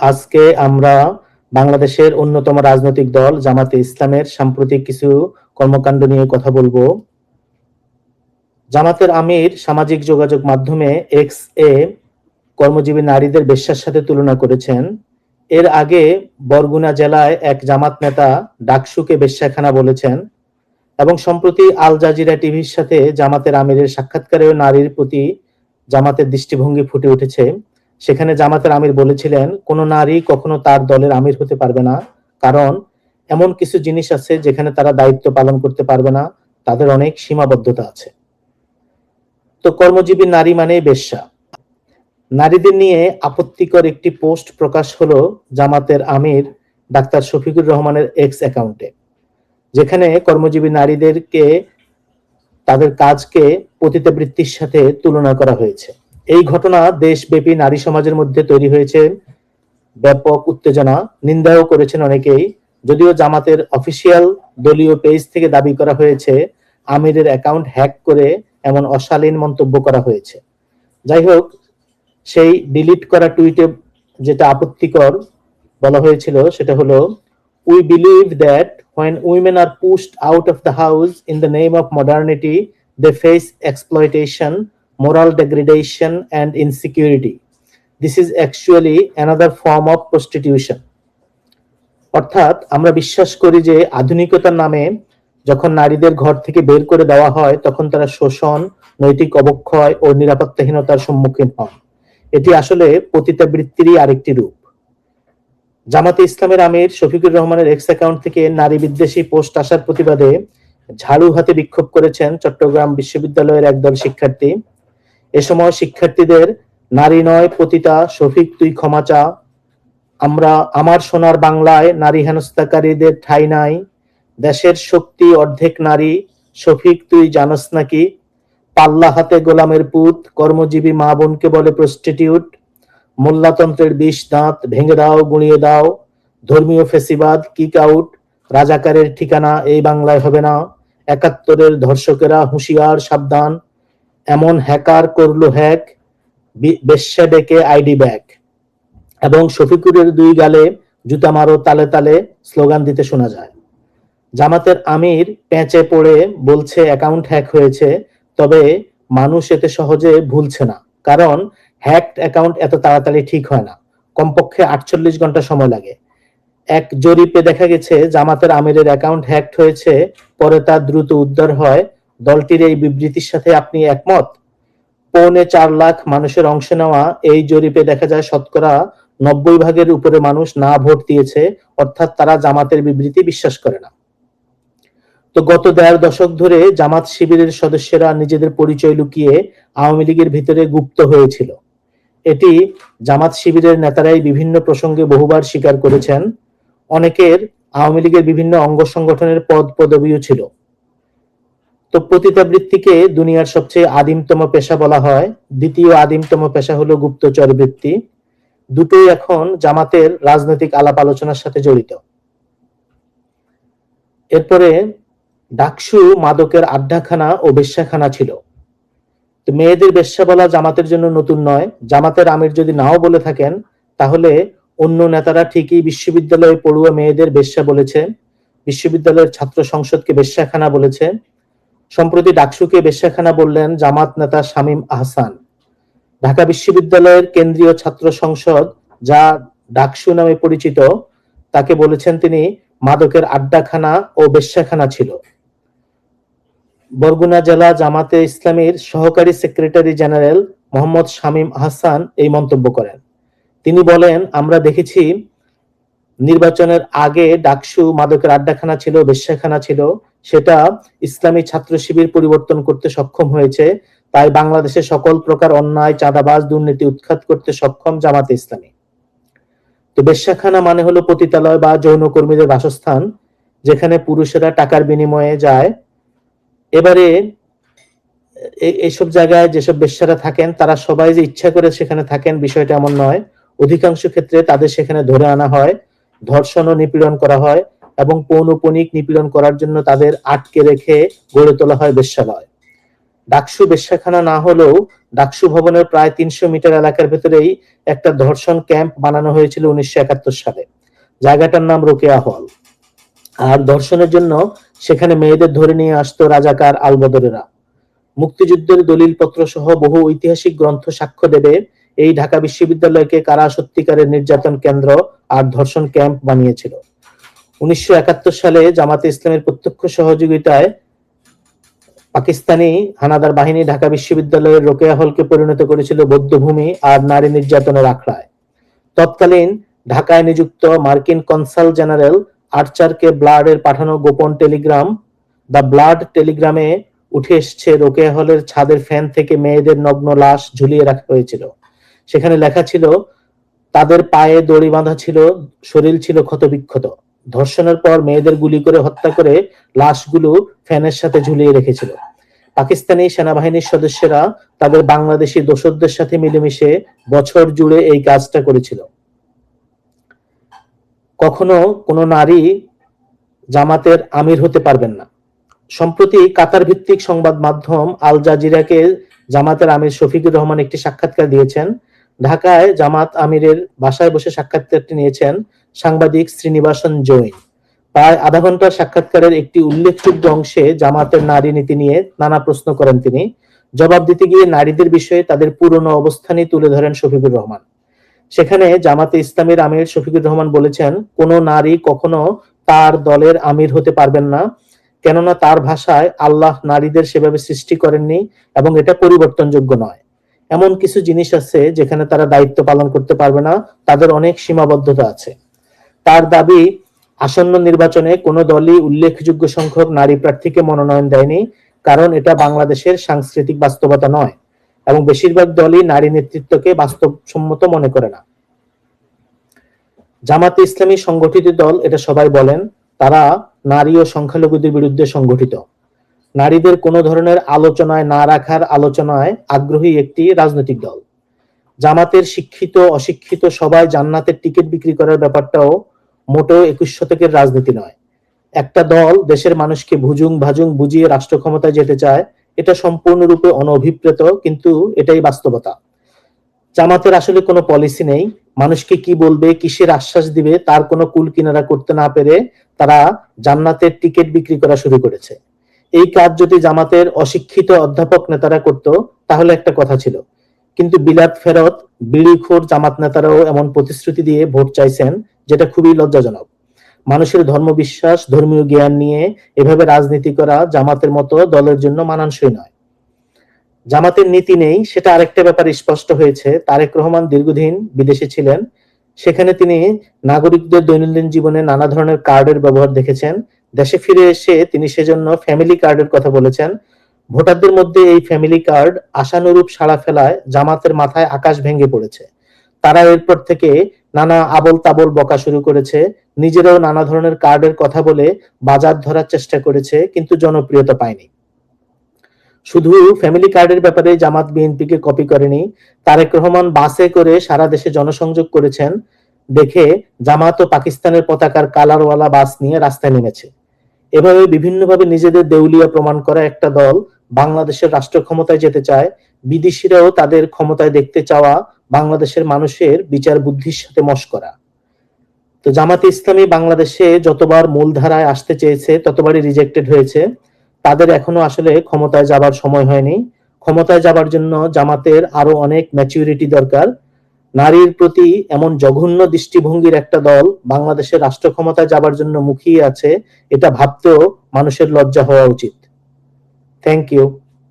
আজকে আমরা বাংলাদেশের অন্যতম রাজনৈতিক দল জামাতে ইসলামের সাম্প্রতিক কিছু কর্মকাণ্ড নিয়ে কথা বলব। জামাতের আমির সামাজিক যোগাযোগ মাধ্যমে এক্স এ কর্মজীবী নারীদের বেশ্যার সাথে তুলনা করেছেন। এর আগে বরগুনা জেলায় এক জামাত নেতা ডাকসুকে বেশ্যাখানা বলেছেন এবং সম্প্রতি আল জাজিরা টিভির সাথে জামাতের আমিরের সাক্ষাৎকারেও নারীর প্রতি জামাতের দৃষ্টিভঙ্গি ফুটে উঠেছে। সেখানে জামাতের আমির বলেছিলেন, কোন নারী কখনো তার দলের আমির হতে পারবে না, কারণ এমন কিছু জিনিস আছে যেখানে তারা দায়িত্ব পালন করতে পারবে না, তাদের অনেক সীমাবদ্ধতা আছে। তো কর্মজীবী নারী মানে বেশ্যা। নারীদের নিয়ে আপত্তিকর একটি পোস্ট প্রকাশ হলো জামাতের আমির ডাক্তার শফিকুর রহমানের এক্স অ্যাকাউন্টে যেখানে কর্মজীবী নারীদেরকে তাদের কাজকে পতিতাবৃত্তির সাথে তুলনা করা হয়েছে। এই ঘটনা দেশব্যাপী নারী সমাজের মধ্যে তৈরি হয়েছে। ব্যাপক উত্তেজনা, নিন্দাও করেছেন অনেকেই। যদিও জামাতের অফিসিয়াল দলীয় পেজ থেকে দাবি করা হয়েছে, আমিরের অ্যাকাউন্ট হ্যাক করে এমন অশালীন মন্তব্য করা হয়েছে। যাই হোক, সেই ডিলিট করা টুইটে যেটা আপত্তিকর বলা হয়েছিল, সেটা হলো we believe that when women are pushed out of the house in the name of modernity, they face exploitation moral degradation and insecurity. This is actually another form of prostitution. অর্থাৎ আমরা বিশ্বাস করি যে আধুনিকতার নামে যখন নারীদের ঘর থেকে বের করে দেওয়া হয়, তখন তারা শোষণ, নৈতিক অবক্ষয় ও নিরাপত্তাহীনতার সম্মুখীন হন। এটি আসলে পতিতাবৃত্তিরই আরেকটি রূপ। জামাতে ইসলামের আমির শফিকুর রহমানের এক্স অ্যাকাউন্ট থেকে নারী বিদ্বেষী পোস্ট আসার প্রতিবাদে ঝাড়ু হাতে বিক্ষোভ করেছেন চট্টগ্রাম বিশ্ববিদ্যালয়ের একদল শিক্ষার্থী। এ সময় শিক্ষার্থীদের, নারী নয়, পতিতা, শফিক, তুই ক্ষমা চা। আমরা, আমার সোনার বাংলায় নারী হেনস্থাকারীদের ঠাই নাই। দেশের শক্তি অর্ধেক নারী, শফিক, তুই জানস নাকি? পাল্লা হাতে গোলামের পুত, কর্মজীবী মা বোনকে বলে প্রস্টিটিউট মোল্লাতন্ত্রের বিষ দাঁত, ভেঙে দাও, গুঁড়িয়ে দাও। ধর্মীয় ফেসিবাদ কিক আউট রাজাকারের ঠিকানা এই বাংলায় হবে না। একাত্তরের ধর্ষকেরা হুঁশিয়ার, সাবধান। এমন হ্যাকার করল হ্যাক বেশ্যা ডেকে আইডি ব্যাক এবং শফিকুরের দুই গালে জুতা মারো তালে তালে স্লোগান দিতে শোনা যায়। জামাতের আমির পেঁচে পড়ে বলছে, অ্যাকাউন্ট হ্যাক হয়েছে, তবে মানুষ এতে সহজে ভুলছে না। কারণ হ্যাকড অ্যাকাউন্ট এত তাড়াতাড়ি ঠিক হয় না। কমপক্ষে আটচল্লিশ ঘণ্টা সময় লাগে। এক জরিপে দেখা গেছে, জামাতের আমিরের অ্যাকাউন্ট হ্যাকড হয়েছে, পরে তা দ্রুত উদ্ধার হয় দলটির এই বিবৃতির সাথে আপনি একমত? পৌনে চার লাখ মানুষের অংশ নেওয়া এই জরিপে দেখা যায় শতকরা নব্বই ভাগের উপরে মানুষ না ভোট দিয়েছে, অর্থাৎ তারা জামাতের বিবৃতি বিশ্বাস করে না। তো গত দেড় দশক ধরে জামাত শিবিরের সদস্যরা নিজেদের পরিচয় লুকিয়ে আওয়ামী লীগের ভিতরে গুপ্ত হয়েছিল। এটি জামাত শিবিরের নেতারাই বিভিন্ন প্রসঙ্গে বহুবার স্বীকার করেছেন। অনেকের আওয়ামী লীগের বিভিন্ন অঙ্গ সংগঠনের পদ পদবিও ছিল। তো পতিতাবৃত্তিকে দুনিয়ার সবচেয়ে আদিমতম পেশা বলা হয়। দ্বিতীয় আদিমতম পেশা হলো গুপ্তচর বৃত্তি। দুটোই এখন জামাতের রাজনৈতিক আলাপ আলোচনার সাথে জড়িত। এরপরে ডাকসু মাদকের আড্ডাখানা ও বেশ্যাখানা ছিল। তো মেয়েদের বেশ্যা বলা জামাতের জন্য নতুন নয়। জামাতের আমির যদি নাও বলে থাকেন, তাহলে অন্য নেতারা ঠিকই বিশ্ববিদ্যালয়ে পড়ুয়া মেয়েদের বেশ্যা বলেছে। বিশ্ববিদ্যালয়ের ছাত্র সংসদকে বেশ্যাখানা বলেছে। সম্প্রতি ডাকসুকে বেশ্যাখানা বললেন জামাত নেতা শামীম আহসান। ঢাকা বিশ্ববিদ্যালয়ের কেন্দ্রীয় ছাত্র সংসদ, যা ডাকসু নামে পরিচিত, তাকে বলেছেন তিনি মাদকের আড্ডাখানা ও বেশ্যাখানা ছিল। বরগুনা জেলা জামাতে ইসলামীর সহকারী সেক্রেটারি জেনারেল মোহাম্মদ শামীম আহসান এই মন্তব্য করেন। তিনি বলেন, আমরা দেখেছি নির্বাচনের আগে ডাকসু মাদকের আড্ডাখানা ছিল, বেশ্যাখানা ছিল। সেটা ইসলামী ছাত্র শিবির পরিবর্তন করতে সক্ষম হয়েছে। তাই বাংলাদেশে সকল প্রকার অন্যায়, চাঁদাবাজ, দুর্নীতি উৎখাত করতে সক্ষম জামাতে ইসলামী। তো বেশ্যাখানা মানে হলো পতিতালয় বা যৌনকর্মীদের বাসস্থান, যেখানে পুরুষেরা টাকার বিনিময়ে যায়। এবারে এইসব জায়গায় যেসব বেশ্যারা থাকেন, তারা সবাই যে ইচ্ছা করে সেখানে থাকেন বিষয়টা এমন নয়। অধিকাংশ ক্ষেত্রে তাদের সেখানে ধরে আনা হয়। ধর্ষণ ও নিপীড়ন করা হয় এবং পৌনপনিক নিপীড়ন করার জন্য তাদের আটকে রেখে গড়ে তোলা হয় বেশ্যালয়। ডাকসু বেশ্যাখানা না হলেও ডাকসু ভবনের প্রায় তিনশো মিটার এলাকার ভেতরেই একটা ধর্ষণ ক্যাম্প বানানো হয়েছিল উনিশশো একাত্তর সালে। জায়গাটার নাম রোকেয়া হল। আর ধর্ষণের জন্য সেখানে মেয়েদের ধরে নিয়ে আসতো রাজাকার আলবদরেরা। মুক্তিযুদ্ধের দলিলপত্র সহ বহু ঐতিহাসিক গ্রন্থ সাক্ষ্য দেবে এই ঢাকা বিশ্ববিদ্যালয়কে কারা সত্যিকারের নির্যাতন কেন্দ্র আর ধর্ষণ ক্যাম্প বানিয়েছিল? উনিশশো একাত্তর সালে জামাতে ইসলামের প্রত্যক্ষ সহযোগিতায় পাকিস্তানি হানাদার বাহিনী ঢাকা বিশ্ববিদ্যালয়ের রোকেয়া হলকে পরিণত করেছিল বৌদ্ধভূমি আর নারী নির্যাতনের আখড়ায়। তৎকালীন ঢাকায় নিযুক্ত মার্কিন কনসাল জেনারেল আর্চারকে ব্লাডের পাঠানো গোপন টেলিগ্রাম, দ্য ব্লাড টেলিগ্রামে উঠে এসছে রোকেয়া হলের ছাদের ফ্যান থেকে মেয়েদের নগ্ন লাশ ঝুলিয়ে রাখা হয়েছিল। সেখানে লেখা ছিল, তাদের পায়ে দড়ি বাঁধা ছিল, শরীর ছিল ক্ষতবিক্ষত। ধর্ষণের পর মেয়েদের গুলি করে হত্যা করে লাশগুলো ফ্যানের সাথে ঝুলিয়ে রেখেছিল। পাকিস্তানি সেনাবাহিনীর সদস্যরা তাদের বাংলাদেশি দোসরদের সাথে মিলেমিশে বছর জুড়ে এই কাজটা করেছিল। কখনো কোনো নারী জামাতের আমির হতে পারবেন না। সম্প্রতি কাতার ভিত্তিক সংবাদ মাধ্যম আল জাজিরাকে জামাতের আমির শফিকুর রহমান একটি সাক্ষাৎকার দিয়েছেন। ঢাকায় জামাত আমিরের বাসায় বসে সাক্ষাৎকারটি নিয়েছেন সাংবাদিক শ্রীনিবাসন জৈন। প্রায় আধা ঘণ্টার সাক্ষাৎকারের একটি উল্লেখযোগ্য অংশে জামাতের নারী নীতি নিয়ে নানা প্রশ্ন করেন তিনি। জবাব দিতে গিয়ে নারীদের বিষয়ে তাদের পুরনো অবস্থানই তুলে ধরেন শফিকুর রহমান। সেখানে জামাতে ইসলামের আমির শফিকুর রহমান বলেছেন, কোন নারী কখনো তার দলের আমির হতে পারবেন না, কেননা তার ভাষায় আল্লাহ নারীদের সেভাবে সৃষ্টি করেননি এবং এটা পরিবর্তনযোগ্য নয়। এমন কিছু জিনিস আছে যেখানে তারা দায়িত্ব পালন করতে পারবে না, তাদের অনেক সীমাবদ্ধতা আছে। তার দাবি, আসন্ন নির্বাচনে কোনো দলই উল্লেখযোগ্য সংখ্যক নারী প্রার্থীকে মনোনয়ন দেয়নি, কারণ এটা বাংলাদেশের সাংস্কৃতিক বাস্তবতা নয় এবং বেশিরভাগ দলই নারী নেতৃত্বকে বাস্তবসম্মত মনে করে না। জামাতে ইসলামী সংগঠিত দল, এটা সবাই বলেন, তারা নারী ও সংখ্যালঘুদের বিরুদ্ধে সংগঠিত। নারীদের কোনো ধরনের আলোচনায় না রাখার আলোচনায় আগ্রহী একটি রাজনৈতিক দল। জামাতের শিক্ষিত, অশিক্ষিত সবাই জান্নাতের টিকিট বিক্রি করার ব্যাপারটাও মোটেও একুশ শতকের রাজনীতি নয়। একটা দল দেশের মানুষকে ভুজুং ভাজুং বুঝিয়ে রাষ্ট্র ক্ষমতায় যেতে চায়, এটা সম্পূর্ণরূপে অনভিপ্রেত, কিন্তু এটাই বাস্তবতা। জামাতের আসলে কোনো পলিসি নেই। মানুষকে কি বলবে, কিসের আশ্বাস দিবে, তার কোনো কুল কিনারা করতে না পেরে তারা জান্নাতের টিকিট বিক্রি করা শুরু করেছে। এই কাজ যদি জামাতের অশিক্ষিত অধ্যাপক নেতারা করত, তাহলে একটা কথা ছিল। কিন্তু বিলাত ফেরত, বিড়িখোর জামাত নেতারাও এমন প্রতিশ্রুতি দিয়ে ভোট চাইছেন, যেটা খুবই লজ্জাজনক। মানুষের ধর্মবিশ্বাস, ধর্মীয় জ্ঞান নিয়ে এভাবে রাজনীতি করা জামাতের মতো দলের জন্য মানানসই নয়। জামাতের নীতি নেই, সেটা আরেকটা ব্যাপার স্পষ্ট হয়েছে। তারেক রহমান দীর্ঘদিন বিদেশে ছিলেন। সেখানে তিনি নাগরিকদের দৈনন্দিন জীবনে নানা ধরনের কার্ডের ব্যবহার দেখেছেন। দেশে ফিরে এসে তিনি সেজন্য ফ্যামিলি কার্ডের কথা বলেছেন। ভোটারদের মধ্যে এই ফ্যামিলি কার্ড আশানুরূপ সাড়া ফেলায় জামাতের মাথায় আকাশ ভেঙে পড়েছে। তারা এরপর থেকে নানা আবল তাবল বকা শুরু করেছে। নিজেরাও নানা ধরনের কার্ডের কথা বলে বাজার ধরার চেষ্টা করেছে, কিন্তু জনপ্রিয়তা পায়নি। শুধু ফ্যামিলি কার্ডের ব্যাপারে জামাত বিএনপিকে কপি করেনি। তারেক রহমান বাসে করে সারা দেশে জনসংযোগ করেছেন। দেখে জামাত ও পাকিস্তানের পতাকার কালারওয়ালা বাস নিয়ে রাস্তায় নেমেছে। এভাবে বিভিন্নভাবে নিজেদের দেউলিয়া প্রমাণ করা একটা দল বাংলাদেশের রাষ্ট্র ক্ষমতায় যেতে চায়, বিদেশিরাও তাদের ক্ষমতায় দেখতে চাওয়া বাংলাদেশের মানুষের বিচার বুদ্ধির সাথে মস্করা তো জামাতে ইসলামী বাংলাদেশে যতবার মূলধারায় আসতে চেয়েছে, ততবারই রিজেক্টেড হয়েছে। তাদের এখনও আসলে ক্ষমতায় যাবার সময় হয়নি। ক্ষমতায় যাবার জন্য জামাতের আরও অনেক ম্যাচিউরিটি দরকার। নারীর প্রতি এমন জঘন্য দৃষ্টিভঙ্গির একটা দল বাংলাদেশের রাষ্ট্র ক্ষমতায় যাবার জন্য মুখিয়ে আছে, এটা ভাবতেও মানুষের লজ্জা হওয়া উচিত। Thank you